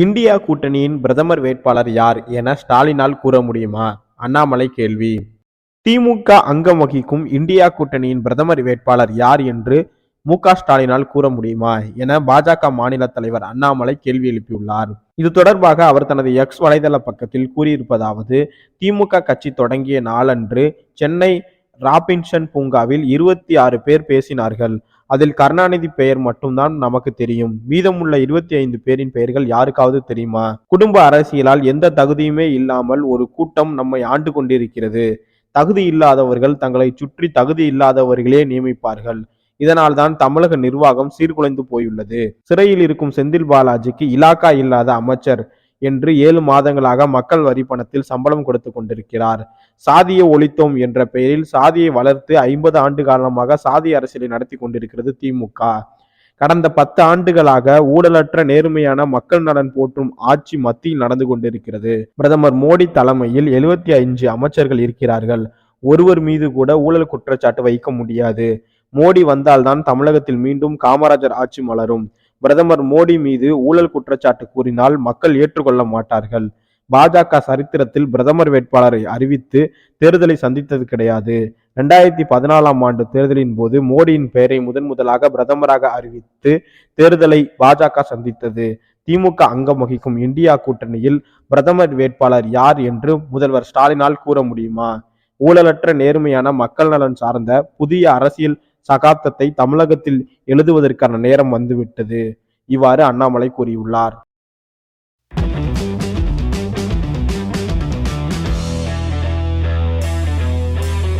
India கூட்டணியின் பிரதமர் வேட்பாளர் யார் என ஸ்டாலினால் கூற முடியுமா? அண்ணாமலை கேள்வி. திமுக அங்கம் வகிக்கும் இந்தியா கூட்டணியின் பிரதமர் வேட்பாளர் யார் என்று மு க ஸ்டாலினால் கூற முடியுமா? என பாஜக மாநில தலைவர் அண்ணாமலை கேள்வி எழுப்பியுள்ளார். இது தொடர்பாக அவர் தனது எக்ஸ் வலைதள பக்கத்தில் கூறியிருப்பதாவது திமுக கட்சி தொடங்கிய நாளன்று சென்னை ராபின்சன் பூங்காவில் இருபத்தி ஆறு பேர் பேசினார்கள். அதில் கருணாநிதி பெயர் மட்டும்தான் நமக்கு தெரியும். மீதமுள்ள இருபத்தி ஐந்து பேரின் பெயர்கள் யாருக்காவது தெரியுமா? குடும்ப அரசியலால் எந்த தகுதியுமே இல்லாமல் ஒரு கூட்டம் நம்மை ஆண்டு கொண்டிருக்கிறது. தகுதி இல்லாதவர்கள் தங்களை சுற்றி தகுதி இல்லாதவர்களே நியமிப்பார்கள். இதனால் தான் தமிழக நிர்வாகம் சீர்குலைந்து போயுள்ளது. சிறையில் இருக்கும் செந்தில் பாலாஜிக்கு இலாக்கா இல்லாத அமைச்சர் என்று ஏழு மாதங்களாக மக்கள் வரி பணத்தில் சம்பளம் கொடுத்து கொண்டிருக்கிறார். சாதியை ஒழித்தோம் என்ற பெயரில் சாதியை வளர்த்து ஐம்பது ஆண்டு காலமாக சாதி அரசியலை நடத்தி கொண்டிருக்கிறது திமுக. கடந்த பத்து ஆண்டுகளாக ஊழலற்ற நேர்மையான மக்கள் நலன் போற்றும் ஆட்சி மத்தியில் நடந்து கொண்டிருக்கிறது. பிரதமர் மோடி தலைமையில் எழுபத்தி ஐந்து அமைச்சர்கள் இருக்கிறார்கள். ஒருவர் மீது கூட ஊழல் குற்றச்சாட்டு வைக்க முடியாது. மோடி வந்தால்தான் தமிழகத்தில் மீண்டும் காமராஜர் ஆட்சி மலரும். பிரதமர் மோடி மீது ஊழல் குற்றச்சாட்டு கூறினால் மக்கள் ஏற்றுக்கொள்ள மாட்டார்கள். பாஜக சரித்திரத்தில் பிரதமர் வேட்பாளரை அறிவித்து தேர்தலை சந்தித்தது கிடையாது. ரெண்டாயிரத்தி பதினாலாம் ஆண்டு தேர்தலின் போது மோடியின் பெயரை முதன் முதலாக பிரதமராக அறிவித்து தேர்தலை பாஜக சந்தித்தது. திமுக அங்கம் வகிக்கும் இந்தியா கூட்டணியில் பிரதமர் வேட்பாளர் யார் என்று முதல்வர் ஸ்டாலினால் கூற முடியுமா? ஊழலற்ற நேர்மையான மக்கள் நலன் சார்ந்த புதிய அரசியல் சகாப்தத்தை தமிழகத்தில் எழுதுவதற்கான நேரம் வந்துவிட்டது. இவ்வாறு அண்ணாமலை கூறியுள்ளார்.